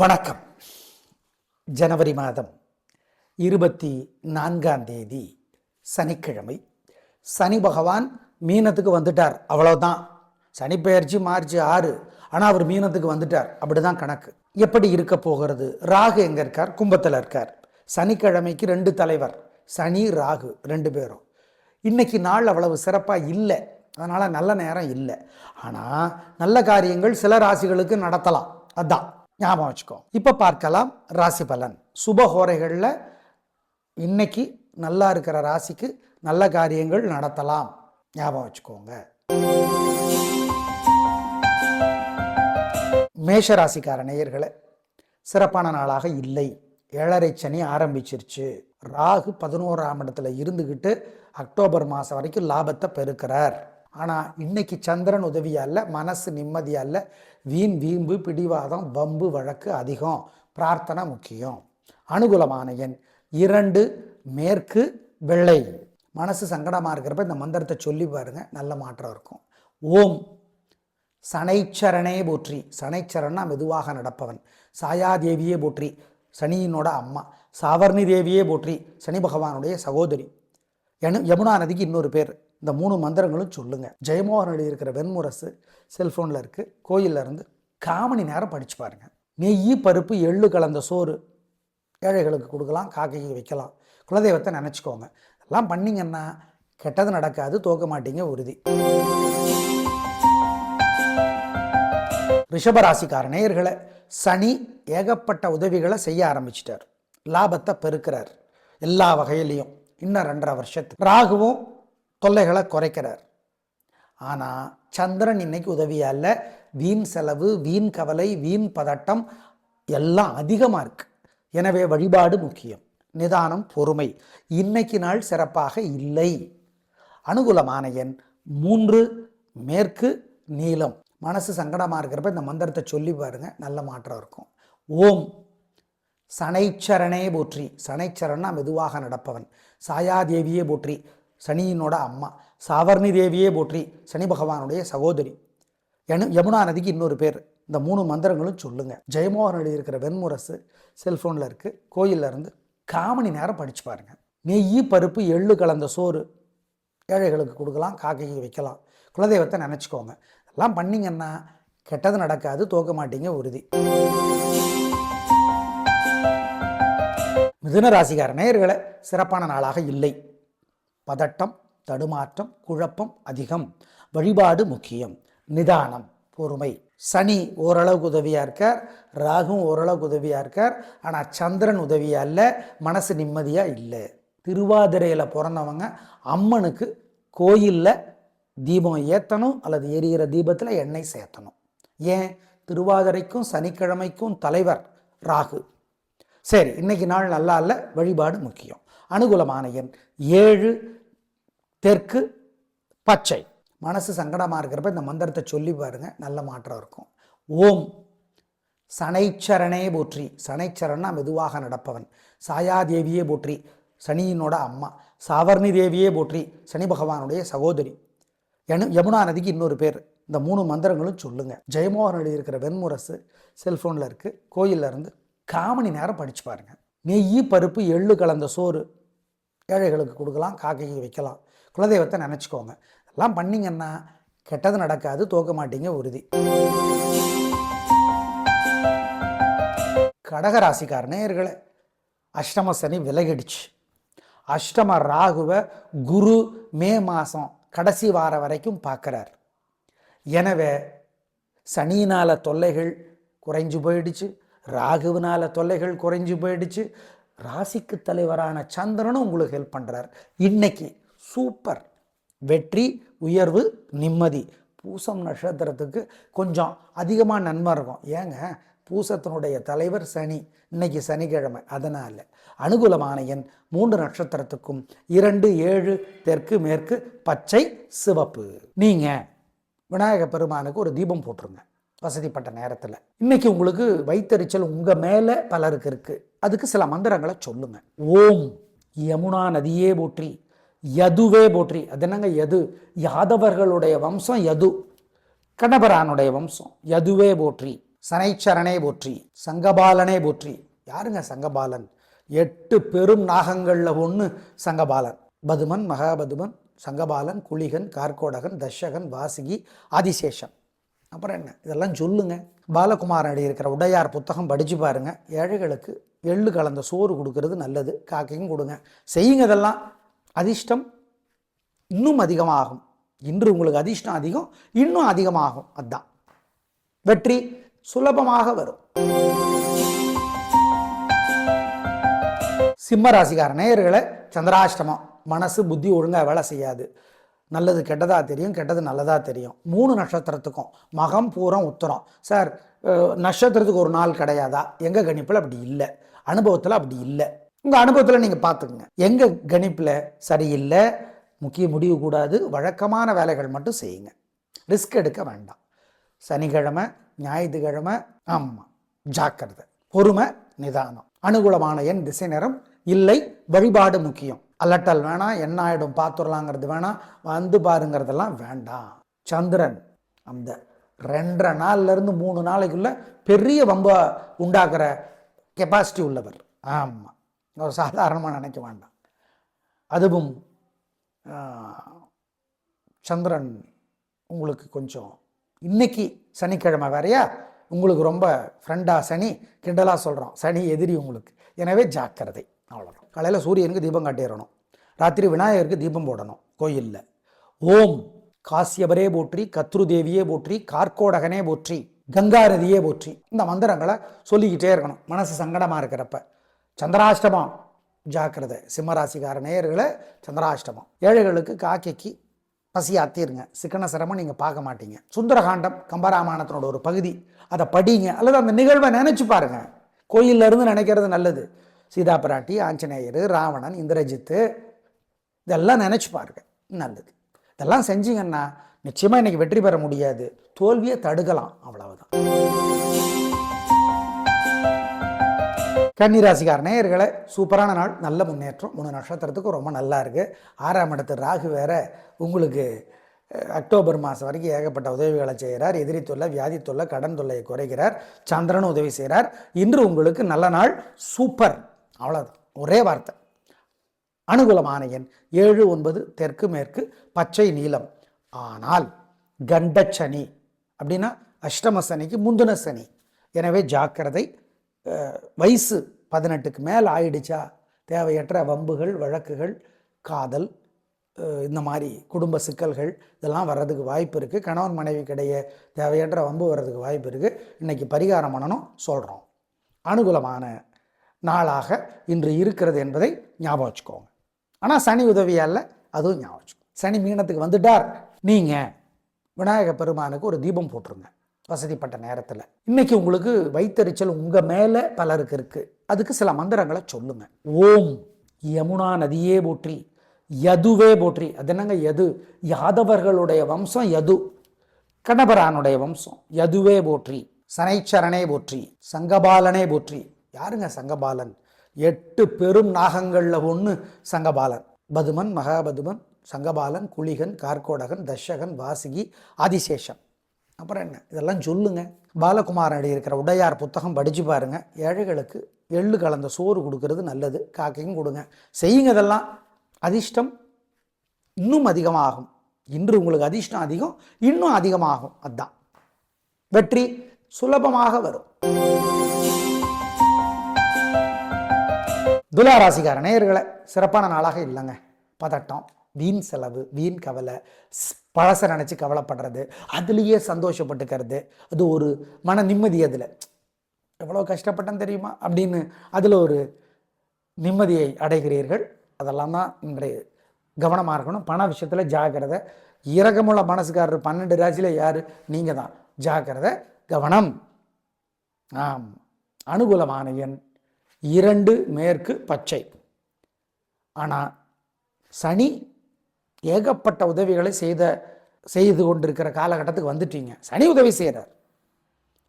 வணக்கம். ஜனவரி மாதம் இருபத்தி நான்காம் தேதி சனிக்கிழமை. சனி பகவான் மீனத்துக்கு வந்துட்டார். அவ்வளோதான் சனிப்பெயர்ச்சி மார்ச் ஆறு. ஆனால் அவர் மீனத்துக்கு வந்துட்டார். அப்படிதான் கணக்கு. எப்படி இருக்க போகிறது? ராகு எங்கே இருக்கார்? கும்பத்தில் இருக்கார். சனிக்கிழமைக்கு ரெண்டு தலைவர். சனி ராகு ரெண்டு பேரும். இன்னைக்கு நாள் அவ்வளவு சிறப்பாக இல்லை. அதனால் நல்ல நேரம் இல்லை. ஆனால் நல்ல காரியங்கள் சில ராசிகளுக்கு நடத்தலாம். அதான். ஞாபகம் வச்சுக்கோ. இப்போ பார்க்கலாம் ராசி பலன். சுபஹோரைகளில் இன்னைக்கு நல்லா இருக்கிற ராசிக்கு நல்ல காரியங்கள் நடத்தலாம். ஞாபகம் வச்சுக்கோங்க. மேஷ ராசிக்கார நேயர்களே சிறப்பான நாளாக இல்லை. ஏழரை சனி ஆரம்பிச்சிருச்சு. ராகு பதினோராம் இடத்துல இருந்துக்கிட்டு அக்டோபர் மாதம் வரைக்கும் லாபத்தை பெருக்கிறார். ஆனால் இன்னைக்கு சந்திரன் உதவியால் மனசு நிம்மதியால் வீண் வீம்பு பிடிவாதம் வம்பு வழக்கு அதிகம். பிரார்த்தனை முக்கியம். அனுகூலமான எண் இரண்டு மேற்கு வெள்ளை. மனசு சங்கடமாக இருக்கிறப்ப இந்த மந்திரத்தை சொல்லி பாருங்கள் நல்ல மாற்றம் இருக்கும். ஓம். சனைச்சரனே போற்றி. சனைச்சரன்னா மெதுவாக நடப்பவன். சாயாதேவியே போற்றி. சனியினோட அம்மா. சாவர்ணி தேவியே போற்றி. சனி பகவானுடைய சகோதரி. யமுனா நதிக்கு இன்னொரு பேர். இந்த மூணு மந்திரங்களும் சொல்லுங்கள் ஜெயமோகன் எழுதி இருக்கிற வெண்முரசு செல்ஃபோனில் இருக்குது கோயில்ல இருந்து காமணி நேரம் படித்து பாருங்கள் நெய் பருப்பு எள்ளு கலந்த சோறு ஏழைகளுக்கு கொடுக்கலாம் காக்கைக்கு வைக்கலாம். குலதெய்வத்தை நினச்சிக்கோங்க. எல்லாம் பண்ணிங்கன்னா கெட்டது நடக்காது தோக்க மாட்டீங்க உறுதி. ரிஷபராசிக்கார நேயர்களை சனி ஏகப்பட்ட உதவிகளை செய்ய ஆரம்பிச்சிட்டார். லாபத்தை பெருக்கிறார். எல்லா வகையிலையும். இன்னும் ரெண்டரை வருஷத்துக்கு. ராகுவும் தொல்லைகளை குறைக்கிறார். ஆனால் சந்திரன் இன்னைக்கு உதவியால் வீண் செலவு வீண் கவலை வீண் பதட்டம் எல்லாம் அதிகமாக இருக்குது எனவே வழிபாடு முக்கியம். நிதானம் பொறுமை. இன்னைக்கு நாள் சிறப்பாக இல்லை. அனுகூலமான எண் மூன்று மேற்கு நீளம். மனசு சங்கடமாக இருக்கிறப்ப இந்த மந்திரத்தை சொல்லி பாருங்கள் நல்ல மாற்றம் இருக்கும். ஓம். சனைச்சரனே போற்றி. சனைச்சரன்னா மெதுவாக நடப்பவன். சாயாதேவியே போற்றி. சனியினோட அம்மா சாவர்ணி தேவியே போற்றி சனி பகவானுடைய சகோதரி. யனு யமுனா நதிக்கு இன்னொரு பேர். இந்த மூணு மந்திரங்களும் சொல்லுங்க. ஜெயமோகன் எழுதியிருக்கிற வெண்முரசு செல்ஃபோனில் இருக்கு. கோயிலில் இருந்து காமணி நேரம் படிச்சு பாருங்க. நெய் பருப்பு எள்ளு கலந்த சோறு ஏழைகளுக்கு கொடுக்கலாம் காக்கைக்கு வைக்கலாம். குலதெய்வத்தை நினச்சிக்கோங்க. எல்லாம் பண்ணிங்கன்னா கெட்டது நடக்காது தோக்க மாட்டீங்க உறுதி. மிதுன ராசிகார நேயர்களை சிறப்பான நாளாக இல்லை. பதட்டம் தடுமாற்றம் குழப்பம் அதிகம். வழிபாடு முக்கியம். நிதானம் பொறுமை. சனி ஓரளவுக்கு உதவியாக இருக்கார். ராகும் ஓரளவுக்கு உதவியாக இருக்கார். ஆனால் சந்திரன் உதவியாக இல்லை. மனசு நிம்மதியாக இல்லை. திருவாதிரையில் பிறந்தவங்க அம்மனுக்கு கோயிலில் தீபம் ஏற்றணும் அல்லது எரிகிற தீபத்தில் எண்ணெய் சேர்த்தணும் ஏன்? திருவாதிரைக்கும் சனிக்கிழமைக்கும் தலைவர் ராகு. சரி இன்னைக்கு நாள் நல்லா இல்லை. வழிபாடு முக்கியம். அனுகூலமான எண் ஏழு தெற்கு பச்சை. மனசு சங்கடமாக இருக்கிறப்ப இந்த மந்திரத்தை சொல்லி பாருங்கள் நல்ல மாற்றம் இருக்கும். ஓம். சனைச்சரனே போற்றி. சனைச்சரன்னா மெதுவாக நடப்பவன். சாயாதேவியே போற்றி. சனியினோட அம்மா. சாவர்ணி தேவியே போற்றி. சனி பகவானுடைய சகோதரி. எனு யமுனா நதிக்கு இன்னொரு பேர். இந்த மூணு மந்திரங்களும் சொல்லுங்க. ஜெயமோகன் எழுதியிருக்கிற வெண்முரசு செல்ஃபோனில் இருக்குது கோயில்ல இருந்து காமணி நேரம் படித்து பாருங்கள் நெய் பருப்பு எள்ளு கலந்த சோறு. ஏழைகளுக்கு கொடுக்கலாம் காக்கைக்கு வைக்கலாம். குலதெய்வத்தை நினச்சிக்கோங்க. எல்லாம் பண்ணிங்கன்னா கெட்டது நடக்காது தோக்க மாட்டீங்க உறுதி. கடகராசிக்கார நேயர்களே அஷ்டம சனி விலகிடுச்சு. அஷ்டம ராகுவை குரு மே மாதம் கடைசி வாரம் வரைக்கும் பார்க்குறார் எனவே சனியினால் தொல்லைகள் குறைஞ்சு போயிடுச்சு ராகுவினால் தொல்லைகள் குறைஞ்சு போயிடுச்சு ராசிக்கு தலைவரான சந்திரனும் உங்களுக்கு ஹெல்ப் பண்ணுறார் இன்னைக்கு சூப்பர். வெற்றி உயர்வு நிம்மதி. பூசம் நட்சத்திரத்துக்கு கொஞ்சம் அதிகமாக நன்மை இருக்கும். ஏங்க பூசத்தினுடைய தலைவர் சனி. இன்னைக்கு சனிக்கிழமை. அதனால் அனுகூலமான எண் மூன்று நட்சத்திரத்துக்கும் இரண்டு ஏழு தெற்கு மேற்கு பச்சை சிவப்பு. நீங்கள் விநாயக பெருமானுக்கு ஒரு தீபம் போட்டுருங்க. வசதிப்பட்ட நேரத்தில். இன்னைக்கு உங்களுக்கு வைத்தறிச்சல் உங்கள் மேலே பலருக்கு இருக்குது அதுக்கு சில மந்திரங்களை சொல்லுங்கள் ஓம் யமுனா நதியே போற்றி. யதுவே போற்றி. அது என்னங்க யது? யாதவர்களுடைய வம்சம் யது. கணபரானுடைய வம்சம். யதுவே போற்றி. சனைச்சரனே போற்றி. சங்கபாலனே போற்றி. யாருங்க சங்கபாலன்? எட்டு பெரும் நாகங்களில் ஒன்று சங்கபாலன். பதுமன் மகாபதுமன் சங்கபாலன் குளிகன் கார்கோடகன் தஷகன் வாசுகி ஆதிசேஷன். அப்புறம் என்ன? இதெல்லாம் சொல்லுங்க. பாலகுமாரன் இருக்கிற உடையார் புத்தகம் படித்து பாருங்கள் ஏழைகளுக்கு எள்ளு கலந்த சோறு கொடுக்கறது நல்லது. காக்கையும் கொடுங்க. செய்யுங்க இதெல்லாம். அதிர்ஷ்டம் இன்னும் அதிகமாகும். இன்று உங்களுக்கு அதிர்ஷ்டம் அதிகம் இன்னும் அதிகமாகும். அதான். வெற்றி சுலபமாக வரும். சிம்ம ராசிக்கார நேயர்களை சந்திராஷ்டமம். மனசு புத்தி ஒழுங்காக வேலை செய்யாது. நல்லது கெட்டதாக தெரியும் கெட்டது நல்லதாக தெரியும். மூணு நட்சத்திரத்துக்கும் மகம் பூரம் உத்தரம். சார் நட்சத்திரத்துக்கு ஒரு நாள் கிடையாதா? எங்கள் கணிப்பில் அப்படி இல்லை. அனுபவத்தில் அப்படி இல்லை. உங்கள் அனுபவத்தில் நீங்கள் பார்த்துக்குங்க. எங்கள் கணிப்பில் சரியில்லை முக்கிய முடிவு கூடாது வழக்கமான வேலைகள் மட்டும் செய்யுங்க. ரிஸ்க் எடுக்க வேண்டாம். சனிக்கிழமை ஞாயிற்றுக்கிழமை ஆமாம் ஜாக்கிரதை பொறுமை நிதானம் அனுகூலமான எண் திசை நேரம் இல்லை வழிபாடு முக்கியம். அலட்டல் வேணாம் என்ன ஆயிடும் பார்த்துடலாங்கிறது வேணாம் வந்து பாருங்கிறதெல்லாம் வேண்டாம். சந்திரன் அந்த ரெண்டரை நாள்லேருந்து மூணு நாளைக்குள்ள பெரிய வம்ப உண்டாக்குற கெப்பாசிட்டி உள்ளவர். ஆமாம் ஒரு சாதாரணமாக நினைக்க வேண்டாம் அதுவும் சந்திரன் உங்களுக்கு கொஞ்சம் இன்னைக்கு சனிக்கிழமை வேறையா? உங்களுக்கு ரொம்ப ஃப்ரெண்டாக சனி கிண்டலாக சொல்கிறோம் சனி எதிரி உங்களுக்கு. எனவே ஜாக்கிரதை. அவ்வளோதான் காலையில் சூரியனுக்கு தீபம் காட்டிடணும். ராத்திரி விநாயகருக்கு தீபம் போடணும். கோயிலில். ஓம் காசியபரே போற்றி கத்ரு தேவியே போற்றி கார்கோடகனே போற்றி கங்காரதியே போற்றி. இந்த மந்திரங்களை சொல்லிக்கிட்டே இருக்கணும். மனசு சங்கடமாக இருக்கிறப்ப. சந்திராஷ்டமம். ஜாக்கிரதை. சிம்மராசிக்கார நேயர்களை சந்திராஷ்டமம். ஏழைகளுக்கு காக்கைக்கு பசி அத்திருங்க சிக்கன சிரமம் நீங்கள் பார்க்க மாட்டீங்க. சுந்தரகாண்டம் கம்பராமாயணத்தினோட ஒரு பகுதி. அதை படிங்க. அல்லது அந்த நிகழ்வை நினச்சி பாருங்க. கோயில்ல இருந்து நினைக்கிறது நல்லது. சீதா பிராட்டி ஆஞ்சநேயர் ராவணன் இந்திரஜித்து இதெல்லாம் நினச்சி பாருங்க. நல்லது. இதெல்லாம் செஞ்சீங்கன்னா நிச்சயமாக இன்னைக்கு வெற்றி பெற முடியாது. தோல்வியை தடுக்கலாம். அவ்வளவுதான். கன்னிராசிக்கார நேயர்களை சூப்பரான நாள் நல்ல முன்னேற்றம் மூணு நட்சத்திரத்துக்கு ரொம்ப நல்லா இருக்குது ஆறாம் இடத்து ராகு வேற உங்களுக்கு அக்டோபர் மாதம் வரைக்கும் ஏகப்பட்ட உதவிகளை செய்கிறார். எதிரி தொல்லை வியாதி தொல்லை கடன் தொல்லையை குறைக்கிறார். சந்திரன் உதவி செய்கிறார். இன்று உங்களுக்கு நல்ல நாள் சூப்பர். அவ்வளோதான் ஒரே வார்த்தை. அனுகூலமான எண் ஏழு ஒன்பது தெற்கு மேற்கு பச்சை நீளம் ஆனால் கண்டச்சனி அப்படின்னா அஷ்டம சனிக்கு முந்தின சனி. எனவே ஜாக்கிரதை வயசு பதினெட்டுக்கு மேலே ஆயிடுச்சா? தேவையற்ற வம்புகள் வழக்குகள் காதல் இந்த மாதிரி குடும்ப சிக்கல்கள் இதெல்லாம் வர்றதுக்கு வாய்ப்பு இருக்குது கணவன் மனைவிக்கிடையே தேவையற்ற வம்பு வர்றதுக்கு வாய்ப்பு இருக்குது இன்றைக்கி பரிகாரம் பண்ணணும் சொல்கிறோம் அனுகூலமான நாளாக இன்று இருக்கிறது என்பதை ஞாபகம் வச்சுக்கோங்க. ஆனால் சனி உதவியால் அதுவும் ஞாபகம் வச்சுக்கோங்க சனி மீனத்துக்கு வந்துட்டார். நீங்கள் விநாயகர் பெருமானுக்கு ஒரு தீபம் போட்டுருங்க. வசதிப்பட்ட நேரத்தில். இன்னைக்கு உங்களுக்கு வைத்தறிச்சல் உங்கள் மேலே பலருக்கு இருக்குது அதுக்கு சில மந்திரங்களை சொல்லுங்க. ஓம் யமுனா நதியே போற்றி யதுவே போற்றி. அது என்னங்க யது? யாதவர்களுடைய வம்சம் யது. கணபரானுடைய வம்சம் யதுவே போற்றி. சனைச்சரனே போற்றி. சங்கபாலனே போற்றி. யாருங்க சங்கபாலன்? எட்டு பெரும் நாகங்களில் ஒன்று சங்கபாலன். பதுமன் மகாபதுமன் சங்கபாலன் குளிகன் கார்கோடகன் தஷகன் வாசிகி ஆதிசேஷன் அப்புறம் என்ன? இதெல்லாம் சொல்லுங்க. பாலகுமாரன் இருக்கிற உடையார் புத்தகம் படித்து பாருங்க. ஏழைகளுக்கு எள்ளு கலந்த சோறு கொடுக்கறது நல்லது. காக்கையும் கொடுங்க. செய்யுங்க இதெல்லாம். அதிர்ஷ்டம் இன்னும் அதிகமாகும். இன்று உங்களுக்கு அதிர்ஷ்டம் அதிகம் இன்னும் அதிகமாகும். அதான். வெற்றி சுலபமாக வரும். துலாராசிக்கார நேயர்களை சிறப்பான நாளாக இல்லைங்க. பதட்டம் வீண் செலவு வீண் கவலை ஸ்- பழச நினச்சி கவலைப்படுறது அதுலேயே சந்தோஷப்பட்டுக்கிறது. அது ஒரு மன நிம்மதி அதில். எவ்வளோ கஷ்டப்பட்டேன் தெரியுமா? அப்படின்னு அதில் ஒரு நிம்மதியை அடைகிறீர்கள். அதெல்லாம் தான் இன்றைய கவனமாக இருக்கணும். பண விஷயத்தில் ஜாக்கிரதை. இரக்கமுள்ள மனசுக்காரர் பன்னெண்டு ராசியில் யார்? நீங்கள் தான். ஜாக்கிரதை கவனம். ஆம். அனுகூலமான எண் இரண்டு மேற்கு பச்சை. ஆனால் சனி ஏகப்பட்ட உதவிகளை செய்த செய்து கொண்டிருக்கிற காலகட்டத்துக்கு வந்துட்டீங்க. சனி உதவி செய்கிறார்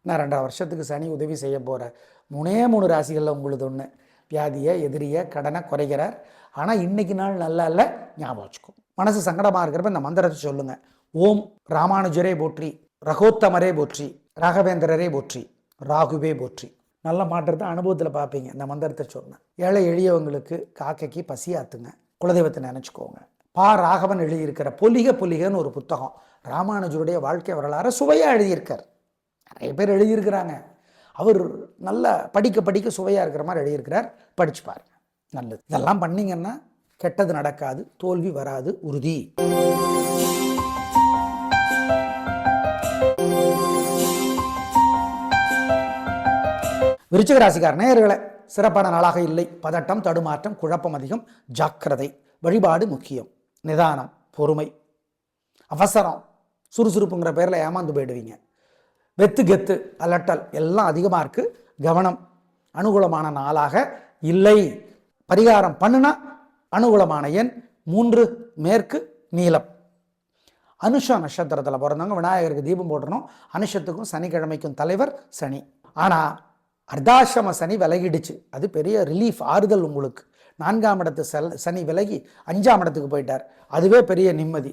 நான் ரெண்டரை வருஷத்துக்கு சனி உதவி செய்ய போகிற மூணே மூணு ராசிகளில் உங்களுது ஒன்று வியாதியை எதிரியை கடனை குறைக்கிறார். ஆனால் இன்னைக்கு நாள் நல்லா இல்லை ஞாபகம் வச்சுக்கும் மனசு சங்கடமாக இருக்கிறப்ப இந்த மந்திரத்தை சொல்லுங்கள் ஓம் ராமானுஜரே போற்றி ரகோத்தமரே போற்றி ராகவேந்திரரே போற்றி ராகுவே போற்றி. நல்ல மாற்றத்தை அனுபவத்தில் பார்ப்பீங்க இந்த மந்திரத்தை சொன்னேன் ஏழை எளியவங்களுக்கு காக்கைக்கு பசியாத்துங்க குலதெய்வத்தை நினச்சிக்கோங்க. பா ராகவன் எழுதியிருக்கிற பொலிக பொலிகன்னு ஒரு புத்தகம். ராமானுஜருடைய வாழ்க்கை வரலாறு சுவையாக எழுதியிருக்கார். நிறைய பேர் எழுதியிருக்கிறாங்க. அவர் நல்லா படிக்க படிக்க சுவையாக இருக்கிற மாதிரி எழுதியிருக்கிறார். படிச்சு பாருங்க. நல்லது. இதெல்லாம் பண்ணிங்கன்னா கெட்டது நடக்காது. தோல்வி வராது. உறுதி. விருச்சிக ராசிக்கார நேயர்களை சிறப்பான நாளாக இல்லை. பதட்டம் தடுமாற்றம் குழப்பம் அதிகம். ஜாக்கிரதை. வழிபாடு முக்கியம். நிதானம் பொறுமை. அவசரம் சுறுசுறுப்புங்கிற பேரில் ஏமாந்து போயிடுவீங்க. வெத்து கெத்து அலட்டல் எல்லாம் அதிகமாக இருக்குது கவனம் அனுகூலமான நாளாக இல்லை. பரிகாரம் பண்ணுனா அனுகூலமான எண் மூன்று மேற்கு நீளம். அனுஷ நட்சத்திரத்தில் பிறந்தவங்க விநாயகருக்கு தீபம் போடணும் அனுஷத்துக்கும் சனிக்கிழமைக்கும் தலைவர் சனி. ஆனால் அர்தாசிரம சனி விலகிடுச்சு. அது பெரிய ரிலீஃப் ஆறுதல் உங்களுக்கு. நான்காம் இடத்து செல் சனி விலகி அஞ்சாம் இடத்துக்கு போயிட்டார். அதுவே பெரிய நிம்மதி.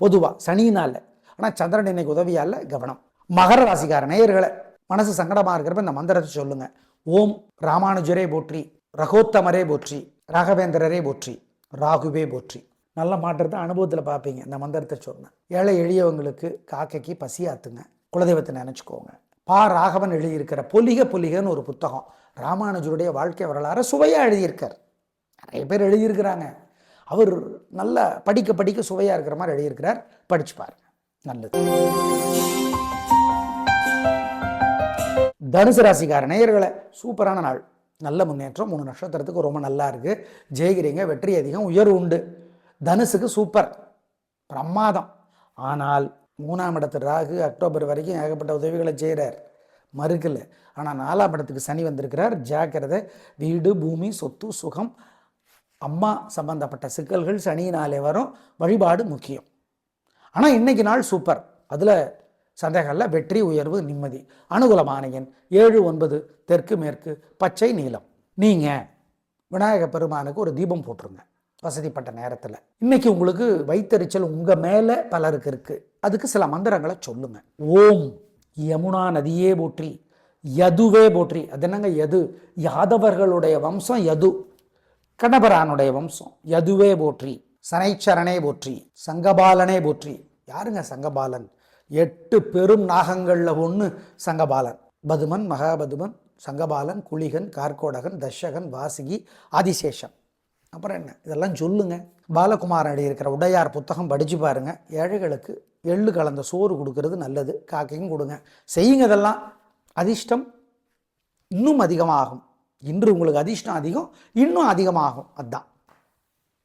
பொதுவாக சனியினால். ஆனால் சந்திரன் இன்னைக்கு உதவியால் கவனம். மகர ராசிக்கார நேயர்களை மனசு சங்கடமாக இருக்கிறப்ப இந்த மந்திரத்தை சொல்லுங்கள் ஓம் ராமானுஜரே போற்றி ரகோத்தமரே போற்றி ராகவேந்திரரே போற்றி ராகுவே போற்றி. நல்ல மாற்றத்தை அனுபவத்தில் பார்ப்பீங்க இந்த மந்திரத்தை சொன்னேன் ஏழை எளியவங்களுக்கு காக்கைக்கு பசியாத்துங்க. குலதெய்வத்தை நினச்சிக்கோங்க. பா ராகவன் எழுதியிருக்கிற பொலிக பொலிகன்னு ஒரு புத்தகம். ராமானுஜருடைய வாழ்க்கை வரலாறு சுவையாக எழுதியிருக்கார். நிறைய பேர் எழுதியிருக்கிறாங்க. அவர் நல்ல படிக்க படிக்க சுவையாக இருக்கிற மாதிரி எழுதியிருக்கிறார். படிச்சு பாருங்க. நல்லது. தனுசு ராசிக்கார நேயர்களை சூப்பரான நாள். நல்ல முன்னேற்றம் மூணு நட்சத்திரத்துக்கு ரொம்ப நல்லா இருக்கு. ஜெயிக்கிறீங்க வெற்றி அதிகம் உயர்வு உண்டு. தனுசுக்கு சூப்பர். பிரமாதம். ஆனால் மூணாம் இடத்து ராகு அக்டோபர் வரைக்கும் ஏகப்பட்ட உதவிகளை செய்கிறார் மறுக்கல. ஆனால் நாலாம் இடத்துக்கு சனி வந்திருக்கிறார். ஜாக்கிரதை. வீடு பூமி சொத்து சுகம் அம்மா சம்பந்தப்பட்ட சிக்கல்கள் சனியினாலே வரும். வழிபாடு முக்கியம். ஆனால் இன்னைக்கு நாள் சூப்பர். அதில் சந்தேகம் இல்லை வெற்றி உயர்வு நிம்மதி. அனுகூலமான எண் ஏழு ஒன்பது தெற்கு மேற்கு பச்சை நீளம் நீங்கள் விநாயக பெருமானுக்கு ஒரு தீபம் போட்டுருங்க. வசதிப்பட்ட நேரத்தில். இன்னைக்கு உங்களுக்கு வைத்தறிச்சல் உங்கள் மேலே பலருக்கு இருக்குது அதுக்கு சில மந்திரங்களை சொல்லுங்க. ஓம் யமுனா நதியே போற்றி யதுவே போற்றி. அது என்னங்க யது? யாதவர்களுடைய வம்சம் யது. கணபரானுடைய வம்சம். யதுவே போற்றி சனைச்சரனே போற்றி சங்கபாலனே போற்றி. யாருங்க சங்கபாலன்? எட்டு பெரும் நாகங்களில் ஒன்று சங்கபாலன். பதுமன் மகாபதுமன் சங்கபாலன் குளிகன் கார்கோடகன் தஷகன் வாசுகி ஆதிசேஷன். அப்புறம் என்ன? இதெல்லாம் சொல்லுங்க. பாலகுமாரன் இருக்கிற உடையார் புத்தகம் படித்து பாருங்க. ஏழைகளுக்கு எள்ளு கலந்த சோறு கொடுக்கறது நல்லது. காக்கையும் கொடுங்க. செய்யுங்க இதெல்லாம். அதிர்ஷ்டம் இன்னும் அதிகமாகும். இன்று உங்களுக்கு அதிர்ஷ்டம் அதிகம் இன்னும் அதிகமாகும். அதுதான்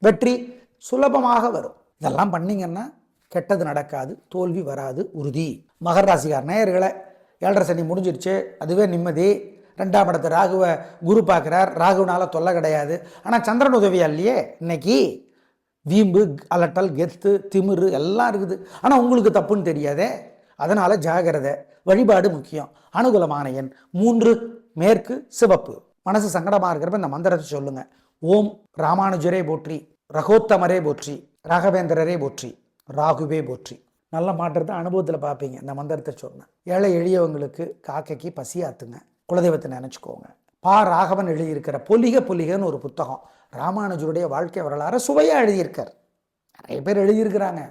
வெற்றி சுலபமாக வரும். இதெல்லாம் பண்ணிங்கன்னா கெட்டது நடக்காது தோல்வி வராது உறுதி. மகர ராசிக்கார் நேயர்களை ஏழரை சனி முடிஞ்சிருச்சு அதுவே நிம்மதி. ரெண்டாம் இடத்து ராகுவை குரு பார்க்குறார். ராகுனால தொல்லை கிடையாது. ஆனால் சந்திரன் உதவியா இல்லையே இன்னைக்கு வீம்பு அலட்டல் கெத்து திமிரு எல்லாம் இருக்குது. ஆனால் உங்களுக்கு தப்புன்னு தெரியாதே. அதனால் ஜாகிரதை. வழிபாடு முக்கியம். அனுகூலமான எண் மூன்று மேற்கு சிவப்பு. மனசு சங்கடமாக இருக்கிறப்ப இந்த மந்திரத்தை சொல்லுங்கள் ஓம் ராமானுஜரே போற்றி ரகோத்தமரே போற்றி ராகவேந்திரரே போற்றி ராகுவே போற்றி. நல்ல மாற்றத்தை அனுபவத்தில் பார்ப்பீங்க இந்த மந்திரத்தை சொன்னேன் ஏழை எளியவங்களுக்கு காக்கைக்கு பசியாத்துங்க குலதெய்வத்தை நினச்சிக்கோங்க. பா ராகவன் எழுதியிருக்கிற பொலிக பொலிகன்னு ஒரு புத்தகம். ராமானுஜருடைய வாழ்க்கை வரலாறு சுவையாக எழுதியிருக்கார். நிறைய பேர் எழுதியிருக்கிறாங்க.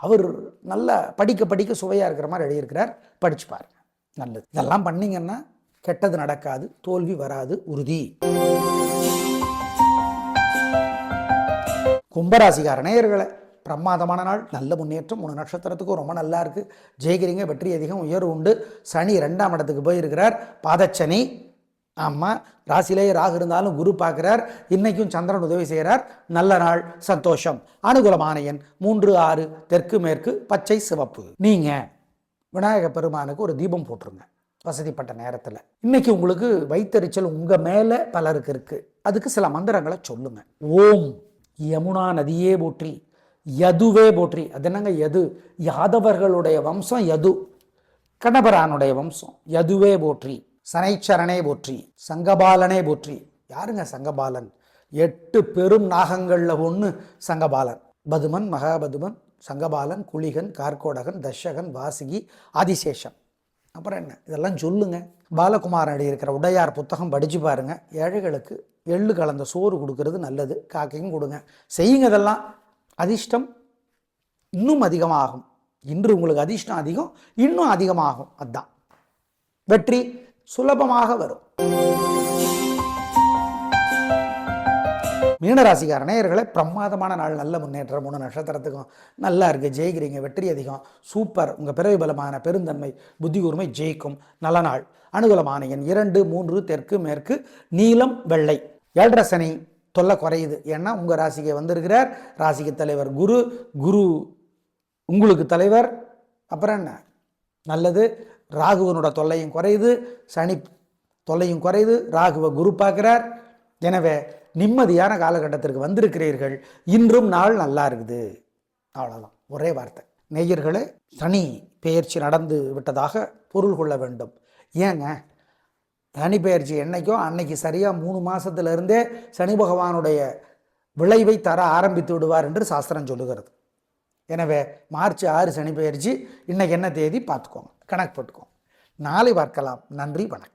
அவர் நல்லா படிக்க படிக்க சுவையாக இருக்கிற மாதிரி எழுதியிருக்கிறார். படிச்சு பாருங்க. நல்லது. இதெல்லாம் பண்ணிங்கன்னா கெட்டது நடக்காது தோல்வி வராது உறுதி. கும்பராசிகார நேயர்களை பிரமாதமான நாள் நல்ல முன்னேற்றம் மூணு நட்சத்திரத்துக்கும் ரொம்ப நல்லா இருக்கு. ஜெயிக்கிறீங்க வெற்றி அதிகம் உயர்வு உண்டு. சனி ரெண்டாம் இடத்துக்கு போயிருக்கிறார். பாதச்சனி ஆமாம் ராசியிலேயே ராகு இருந்தாலும் குரு பார்க்குறார். இன்னைக்கும் சந்திரன் உதவி செய்கிறார். நல்ல நாள் சந்தோஷம். அனுகூலமான எண் மூன்று ஆறு தெற்கு மேற்கு பச்சை சிவப்பு. நீங்கள் விநாயகப் பெருமானுக்கு ஒரு தீபம் போட்டுருங்க. வசதிப்பட்ட நேரத்தில். இன்னைக்கு உங்களுக்கு வைத்தறிச்சல் உங்கள் மேலே பலருக்கு இருக்குது அதுக்கு சில மந்திரங்களை சொல்லுங்க. ஓம் யமுனா நதியே போற்றி யதுவே போற்றி. அது என்னங்க யது? யாதவர்களுடைய வம்சம் யது. கணபரானுடைய வம்சம் யதுவே போற்றி சனைச்சரனே போற்றி சங்கபாலனே போற்றி. யாருங்க சங்கபாலன்? எட்டு பெரும் நாகங்களில் ஒன்று சங்கபாலன். பதுமன் மகாபதுமன் சங்கபாலன் குளிகன் கார்கோடகன் தஷகன் வாசுகி ஆதிசேஷன் அப்புறம் என்ன? இதெல்லாம் சொல்லுங்க. அடி இருக்கிற உடையார் புத்தகம் படித்து பாருங்க. ஏழைகளுக்கு எள்ளு கலந்த சோறு கொடுக்கறது நல்லது. காக்கையும் கொடுங்க. செய்யுங்க இதெல்லாம். அதிர்ஷ்டம் இன்னும் அதிகமாகும். இன்று உங்களுக்கு அதிர்ஷ்டம் அதிகம் இன்னும் அதிகமாகும். அதான். வெற்றி சுலபமாக வரும். மீனராசிக்கார நேயர்களே பிரமாதமான நாள் நல்ல முன்னேற்றம் மூணு நட்சத்திரத்துக்கும் நல்லா இருக்குது ஜெயிக்கிறீங்க வெற்றி அதிகம். சூப்பர். உங்கள் பிறவி பலமான பெருந்தன்மை புத்தி கூர்மை ஜெயிக்கும். நல்ல நாள். அனுகூலமான எண் இரண்டு மூன்று தெற்கு மேற்கு நீலம் வெள்ளை. ஏழரை சனி தொல்லை குறையுது. ஏன்னா உங்கள் ராசிக்கு வந்திருக்கிறார். ராசிக்கு தலைவர் குரு. குரு உங்களுக்கு தலைவர். அப்புறம் என்ன? நல்லது. ராகுவனோட தொல்லையும் குறையுது. சனி தொல்லையும் குறையுது. ராகுவ குரு பார்க்குறார். எனவே நிம்மதியான காலகட்டத்திற்கு வந்திருக்கிறீர்கள். இன்றும் நாள் நல்லா இருக்குது. அவ்வளோதான் ஒரே வார்த்தை. நேயர்களே சனி பெயர்ச்சி நடந்து விட்டதாக பொருள் கொள்ள வேண்டும். ஏங்க? சனி பெயர்ச்சி என்னைக்கோ அன்னைக்கு சரியாக மூணு மாதத்துலேருந்தே சனி பகவானுடைய விளைவை தர ஆரம்பித்து விடுவார் என்று சாஸ்திரம் சொல்லுகிறது. எனவே மார்ச் ஆறு சனி பெயர்ச்சி இன்னைக்கு என்ன தேதி? பார்த்துக்கோங்க. கணக்கு போட்டுக்கோங்க. நாளை பார்க்கலாம். நன்றி வணக்கம்.